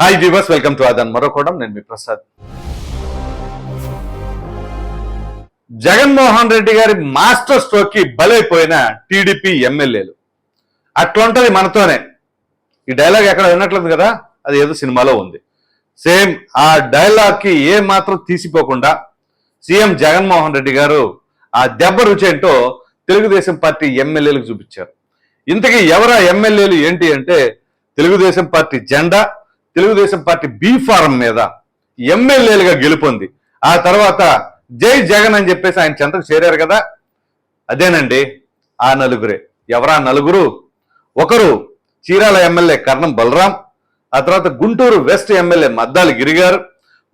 Hi viewers welcome to అదన్ మరొకడం నేను మీ ప్రసాద్ జగన్మోహన్ రెడ్డి గారి మాస్టర్ స్ట్రోక్కి బలైపోయిన టీడీపీ ఎమ్మెల్యేలు అట్లుంటది మనతోనే ఈ డైలాగ్ ఎక్కడ వినట్లేదు కదా అది ఏదో సినిమాలో ఉంది సేమ్ ఆ డైలాగ్కి ఏ మాత్రం తీసిపోకుండా సీఎం జగన్మోహన్ రెడ్డి గారు ఆ దెబ్బ రుచి ఏంటో తెలుగుదేశం పార్టీ ఎమ్మెల్యేలకు చూపించారు ఇంతకీ ఎవరా ఎమ్మెల్యేలు ఏంటి అంటే తెలుగుదేశం పార్టీ జెండా తెలుగుదేశం పార్టీ బీ ఫారం మీద ఎమ్మెల్యేలుగా గెలుపొంది. ఆ తర్వాత జై జగన్ అని చెప్పేసి ఆయన చెంతకు చేరారు కదా. అదేనండి ఆ నలుగురే. ఎవరా నలుగురు? ఒకరు చీరాల ఎమ్మెల్యే కర్ణం బలరాం ఆ తర్వాత గుంటూరు వెస్ట్ ఎమ్మెల్యే మద్దాలి గిరి గారు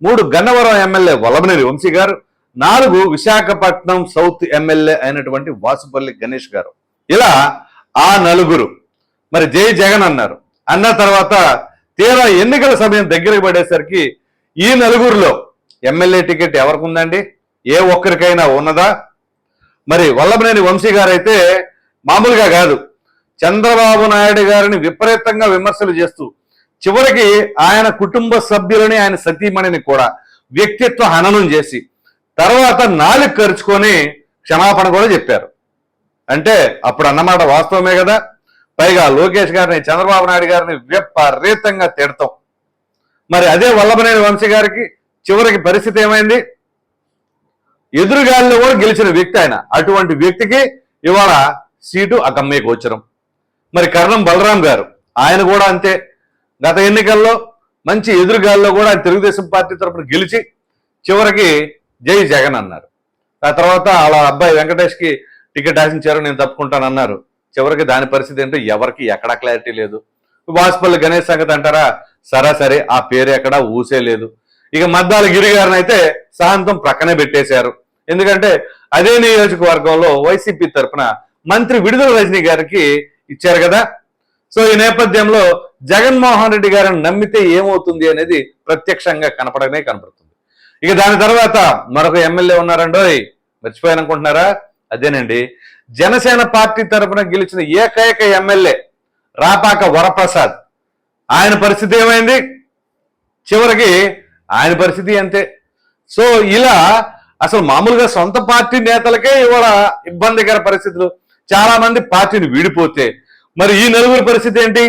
మూడు గన్నవరం ఎమ్మెల్యే వల్లభనేని వంశీ గారు నాలుగు విశాఖపట్నం సౌత్ ఎమ్మెల్యే అయినటువంటి వాసుపల్లి గణేష్ గారు. ఇలా ఆ నలుగురు. మరి జై జగన్ అన్నారు. అన్న తర్వాత తీరా ఎన్నికల సమయం దగ్గరకు పడేసరికి ఈ నలుగురిలో ఎమ్మెల్యే టికెట్ ఎవరికి ఉందండి ఏ ఒక్కరికైనా ఉన్నదా? మరి వల్లభనేని వంశీ గారైతే మామూలుగా కాదు. చంద్రబాబు నాయుడు గారిని విపరీతంగా విమర్శలు చేస్తూ చివరికి ఆయన కుటుంబ సభ్యులని ఆయన సతీమణిని కూడా వ్యక్తిత్వ హననం చేసి తర్వాత నాలుగు ఖర్చుకొని క్షమాపణ కూడా చెప్పారు. అంటే అప్పుడు అన్నమాట వాస్తవమే కదా? పైగా లోకేష్ గారిని చంద్రబాబు నాయుడు గారిని విపరీతంగా తిడతాం. మరి అదే వల్లభనేని వంశీ గారికి చివరికి పరిస్థితి ఏమైంది? ఎదురుగాలిలో కూడా గెలిచిన వ్యక్తి ఆయన. అటువంటి వ్యక్తికి ఇవాళ సీటు అకమ్మే గోచరం. మరి కర్ణం బలరాం గారు ఆయన కూడా అంతే. గత ఎన్నికల్లో మంచి ఎదురుగాల్లో కూడా ఆయన తెలుగుదేశం పార్టీ తరఫున గెలిచి చివరికి జై జగన్ అన్నారు. ఆ తర్వాత వాళ్ళ అబ్బాయి వెంకటేష్కి టికెట్ ఆశించారు నేను తప్పుకుంటానన్నారు. చివరికి దాని పరిస్థితి ఏంటో ఎవరికి ఎక్కడా క్లారిటీ లేదు. వాసుపల్లి గణేష్ సంగతి అంటారా? సరాసరి ఆ పేరు ఎక్కడా? ఊసే లేదు. ఇక మద్దాల గిరి గారిని అయితే సాయంత్రం ప్రక్కనే పెట్టేశారు. ఎందుకంటే అదే నియోజకవర్గంలో వైసీపీ తరఫున మంత్రి విడుదల రజనీ గారికి ఇచ్చారు కదా. సో ఈ నేపథ్యంలో జగన్మోహన్ రెడ్డి గారిని నమ్మితే ఏమవుతుంది అనేది ప్రత్యక్షంగా కనపడనే కనపడుతుంది. ఇక దాని తర్వాత మరొక ఎమ్మెల్యే ఉన్నారండోయ్. మర్చిపోయాననుకుంటున్నారా? అదేనండి. జనసేన పార్టీ తరఫున గెలిచిన ఏకైక ఎమ్మెల్యే రాపాక వరప్రసాద్. ఆయన పరిస్థితి ఏమైంది? చివరికి ఆయన పరిస్థితి అంతే. సో ఇలా అసలు మామూలుగా సొంత పార్టీ నేతలకే ఇవాళ ఇబ్బందికర పరిస్థితులు. చాలా మంది పార్టీని వీడిపోతే. మరి ఈ నలుగురి పరిస్థితి ఏంటి?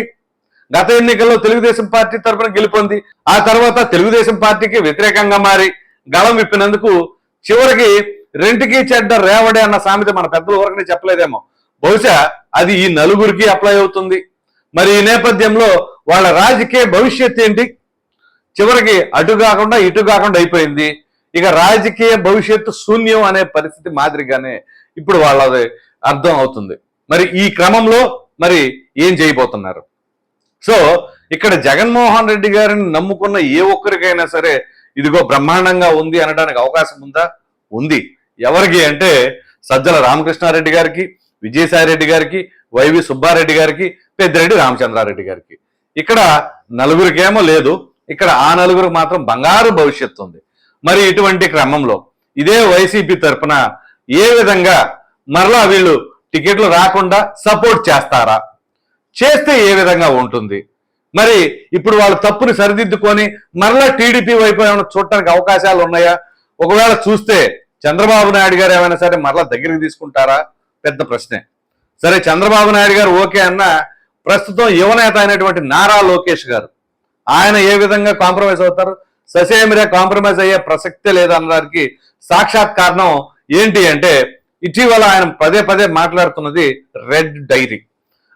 గత ఎన్నికల్లో తెలుగుదేశం పార్టీ తరఫున గెలుపొంది. ఆ తర్వాత తెలుగుదేశం పార్టీకి వ్యతిరేకంగా మారి గళం విప్పినందుకు చివరికి రెంటికి చెడ్డ రేవడే అన్న సామెత మన పెద్దల వరకునే చెప్పలేదేమో. బహుశా అది ఈ నలుగురికి అప్లై అవుతుంది. మరి ఈ నేపథ్యంలో వాళ్ళ రాజకీయ భవిష్యత్ ఏంటి? చివరికి అటు కాకుండా ఇటు కాకుండా అయిపోయింది. ఇక రాజకీయ భవిష్యత్తు శూన్యం అనే పరిస్థితి మాదిరిగానే ఇప్పుడు వాళ్ళది అర్థం అవుతుంది. మరి ఈ క్రమంలో మరి ఏం చేయబోతున్నారు? సో ఇక్కడ జగన్మోహన్ రెడ్డి గారిని నమ్ముకున్న ఏ ఒక్కరికైనా సరే ఇదిగో బ్రహ్మాండంగా ఉంది అనడానికి అవకాశం ఉందా? ఉంది. ఎవరికి అంటే సజ్జల రామకృష్ణారెడ్డి గారికి విజయసాయి రెడ్డి గారికి వైవి సుబ్బారెడ్డి గారికి పెద్దిరెడ్డి రామచంద్రారెడ్డి గారికి. ఇక్కడ నలుగురికేమో లేదు. ఇక్కడ ఆ నలుగురికి మాత్రం బంగారు భవిష్యత్తు ఉంది. మరి ఇటువంటి క్రమంలో ఇదే వైసీపీ తరఫున ఏ విధంగా మరలా వీళ్ళు టికెట్లు రాకుండా సపోర్ట్ చేస్తారా? చేస్తే ఏ విధంగా ఉంటుంది? మరి ఇప్పుడు వాళ్ళు తప్పుని సరిదిద్దుకొని మరలా టీడీపీ వైపు ఏమైనా చూడటానికి అవకాశాలు ఉన్నాయా? ఒకవేళ చూస్తే చంద్రబాబు నాయుడు గారు ఏమైనా సరే మరలా దగ్గరికి తీసుకుంటారా? పెద్ద ప్రశ్నే. సరే చంద్రబాబు నాయుడు గారు ఓకే అన్న ప్రస్తుతం యువనేత అయినటువంటి నారా లోకేష్ గారు ఆయన ఏ విధంగా కాంప్రమైజ్ అవుతారు? ససేమిరా కాంప్రమైజ్ అయ్యే ప్రసక్తే లేదన్నదానికి సాక్షాత్ కారణం ఏంటి అంటే ఇటీవల ఆయన పదే పదే మాట్లాడుతున్నది రెడ్ డైరీ.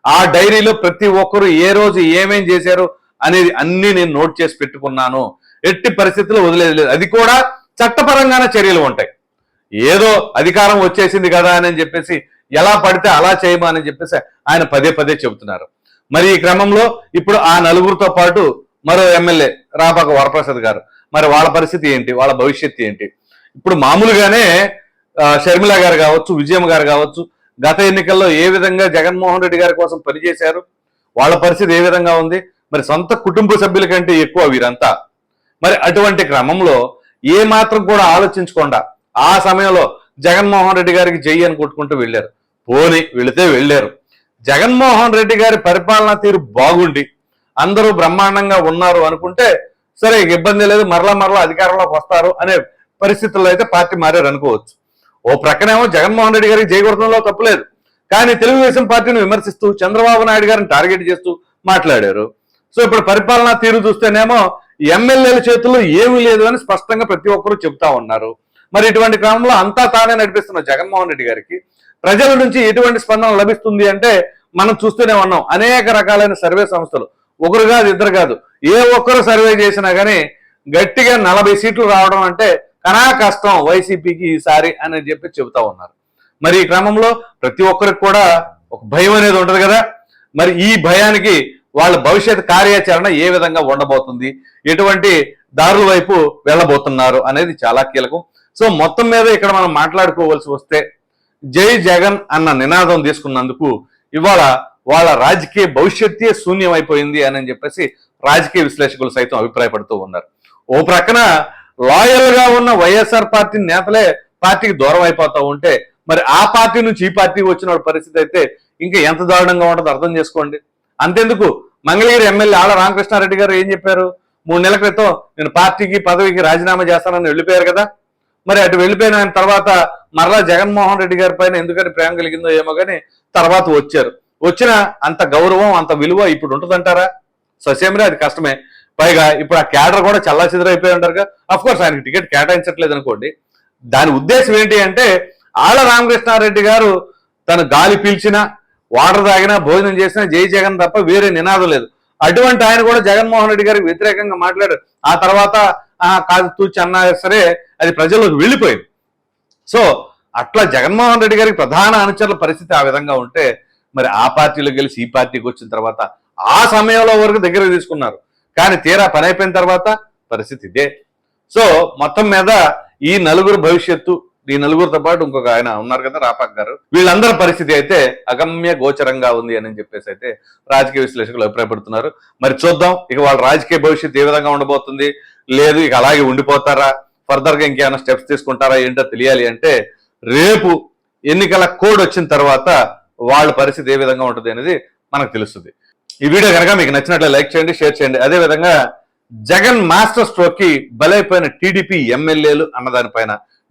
ఆ డైరీలో ప్రతి ఒక్కరు ఏ రోజు ఏమేం చేశారు అనేది అన్ని నేను నోట్ చేసి పెట్టుకున్నాను. ఎట్టి పరిస్థితుల్లో వదిలేదు. లేదు అది కూడా చట్టపరంగానే చర్యలు ఉంటాయి. ఏదో అధికారం వచ్చేసింది కదా అని చెప్పేసి ఎలా పడితే అలా చేయమా అని చెప్పేసి ఆయన పదే పదే చెబుతున్నారు. మరి ఈ క్రమంలో ఇప్పుడు ఆ నలుగురితో పాటు మరో ఎమ్మెల్యే రాపాక వరప్రసాద్ గారు. మరి వాళ్ళ పరిస్థితి ఏంటి? వాళ్ళ భవిష్యత్తు ఏంటి? ఇప్పుడు మామూలుగానే షర్మిల గారు కావచ్చు విజయం గారు కావచ్చు గత ఎన్నికల్లో ఏ విధంగా జగన్మోహన్ రెడ్డి గారి కోసం పనిచేశారు? వాళ్ళ పరిస్థితి ఏ విధంగా ఉంది? మరి సొంత కుటుంబ సభ్యుల కంటే ఎక్కువ వీరంతా. మరి అటువంటి క్రమంలో ఏ మాత్రం కూడా ఆలోచించకుండా ఆ సమయంలో జగన్మోహన్ రెడ్డి గారికి చెయ్యి అని కొట్టుకుంటూ వెళ్ళారు. పోని వెళితే వెళ్ళారు. జగన్మోహన్ రెడ్డి గారి పరిపాలనా తీరు బాగుండి అందరూ బ్రహ్మాండంగా ఉన్నారు అనుకుంటే సరే ఇబ్బంది లేదు మరలా మరలా అధికారంలోకి వస్తారు అనే పరిస్థితుల్లో అయితే పార్టీ మారారు అనుకోవచ్చు. ఓ ప్రక్కనేమో జగన్మోహన్ రెడ్డి గారికి జయగొడతంలో తప్పులేదు కానీ తెలుగుదేశం పార్టీని విమర్శిస్తూ చంద్రబాబు నాయుడు గారిని టార్గెట్ చేస్తూ మాట్లాడారు. సో ఇప్పుడు పరిపాలనా తీరు చూస్తేనేమో ఎమ్మెల్యేల చేతుల్లో ఏమీ లేదు అని స్పష్టంగా ప్రతి ఒక్కరూ చెప్తా ఉన్నారు. మరి ఇటువంటి క్రమంలో అంతా తానే నడిపిస్తున్న జగన్మోహన్ రెడ్డి గారికి ప్రజల నుంచి ఎటువంటి స్పందన లభిస్తుంది అంటే మనం చూస్తూనే ఉన్నాం. అనేక రకాలైన సర్వే సంస్థలు. ఒకరు కాదు ఇద్దరు కాదు. ఏ ఒక్కరు సర్వే చేసినా కానీ గట్టిగా నలభై సీట్లు రావడం అంటే కనా కష్టం వైసీపీకి ఈసారి అని చెప్పి చెబుతా ఉన్నారు. మరి ఈ క్రమంలో ప్రతి ఒక్కరికి కూడా ఒక భయం అనేది ఉంటుంది కదా. మరి ఈ భయానికి వాళ్ళ భవిష్యత్ కార్యాచరణ ఏ విధంగా ఉండబోతుంది? ఎటువంటి దారుల వైపు వెళ్ళబోతున్నారు అనేది చాలా కీలకం. సో మొత్తం మీద ఇక్కడ మనం మాట్లాడుకోవాల్సి వస్తే జై జగన్ అన్న నినాదం తీసుకున్నందుకు ఇవాళ వాళ్ళ రాజకీయ భవిష్యత్తే శూన్యమైపోయింది అని చెప్పేసి రాజకీయ విశ్లేషకులు సైతం అభిప్రాయపడుతూ ఉన్నారు. ఓ ప్రక్కన లాయల్గా ఉన్న వైఎస్ఆర్ పార్టీ నేతలే పార్టీకి దూరం అయిపోతూ ఉంటే మరి ఆ పార్టీ నుంచి ఈ పార్టీకి వచ్చిన పరిస్థితి అయితే ఇంకా ఎంత దారుణంగా ఉంటుందో అర్థం చేసుకోండి. అంతెందుకు మంగళగిరి ఎమ్మెల్యే ఆళ్ళ రామకృష్ణారెడ్డి గారు ఏం చెప్పారు? మూడు నెలల క్రితం నేను పార్టీకి పదవికి రాజీనామా చేస్తానని వెళ్ళిపోయారు కదా. మరి అటు వెళ్ళిపోయిన ఆయన తర్వాత మరలా జగన్మోహన్ రెడ్డి గారి పైన ఎందుకని ప్రేమ కలిగిందో ఏమో కానీ తర్వాత వచ్చారు. వచ్చిన అంత గౌరవం అంత విలువ ఇప్పుడు ఉంటుందంటారా? ససేమిరా అది కష్టమే. పైగా ఇప్పుడు ఆ క్యాడర్ కూడా చల్లా చెదరైపోయి ఉంటారుగా. అఫ్ కోర్స్ ఆయనకి టికెట్ కేటాయించట్లేదు అనుకోండి. దాని ఉద్దేశం ఏంటి అంటే ఆళ్ళ రామకృష్ణారెడ్డి గారు తను గాలి పీల్చినా వాటర్ తాగినా భోజనం చేసినా జై జగన్ తప్ప వేరే నినాదం లేదు. అటువంటి ఆయన కూడా జగన్మోహన్ రెడ్డి గారికి వ్యతిరేకంగా మాట్లాడారు. ఆ తర్వాత కాదు తూచి అన్నా సరే అది ప్రజల్లోకి వెళ్ళిపోయింది. సో అట్లా జగన్మోహన్ రెడ్డి గారికి ప్రధాన అనుచరుల పరిస్థితి ఆ విధంగా ఉంటే మరి ఆ పార్టీలో గెలిచి ఈ పార్టీకి వచ్చిన తర్వాత ఆ సమయంలో వరకు దగ్గర తీసుకున్నారు. కానీ తీరా పని అయిపోయిన తర్వాత పరిస్థితి ఇదే. సో మొత్తం మీద ఈ నలుగురు భవిష్యత్తు ఈ నలుగురితో పాటు ఇంకొక ఆయన ఉన్నారు కదా రాపాక్ గారు. వీళ్ళందరి పరిస్థితి అయితే అగమ్య గోచరంగా ఉంది అని చెప్పేసి అయితే రాజకీయ విశ్లేషకులు అభిప్రాయపడుతున్నారు. మరి చూద్దాం ఇక వాళ్ళ రాజకీయ భవిష్యత్తు ఏ విధంగా ఉండబోతుంది? లేదు ఇక అలాగే ఉండిపోతారా? ఫర్దర్గా ఇంకేమైనా స్టెప్స్ తీసుకుంటారా? ఏంటో తెలియాలి అంటే రేపు ఎన్నికల కోడ్ వచ్చిన తర్వాత వాళ్ళ పరిస్థితి ఏ విధంగా ఉంటుంది అనేది మనకు తెలుస్తుంది. ఈ వీడియో కనుక మీకు నచ్చినట్లే లైక్ చేయండి షేర్ చేయండి. అదే విధంగా జగన్ మాస్టర్ స్ట్రోక్కి బలైపోయిన టీడీపీ ఎమ్మెల్యేలు అన్నదానిపైన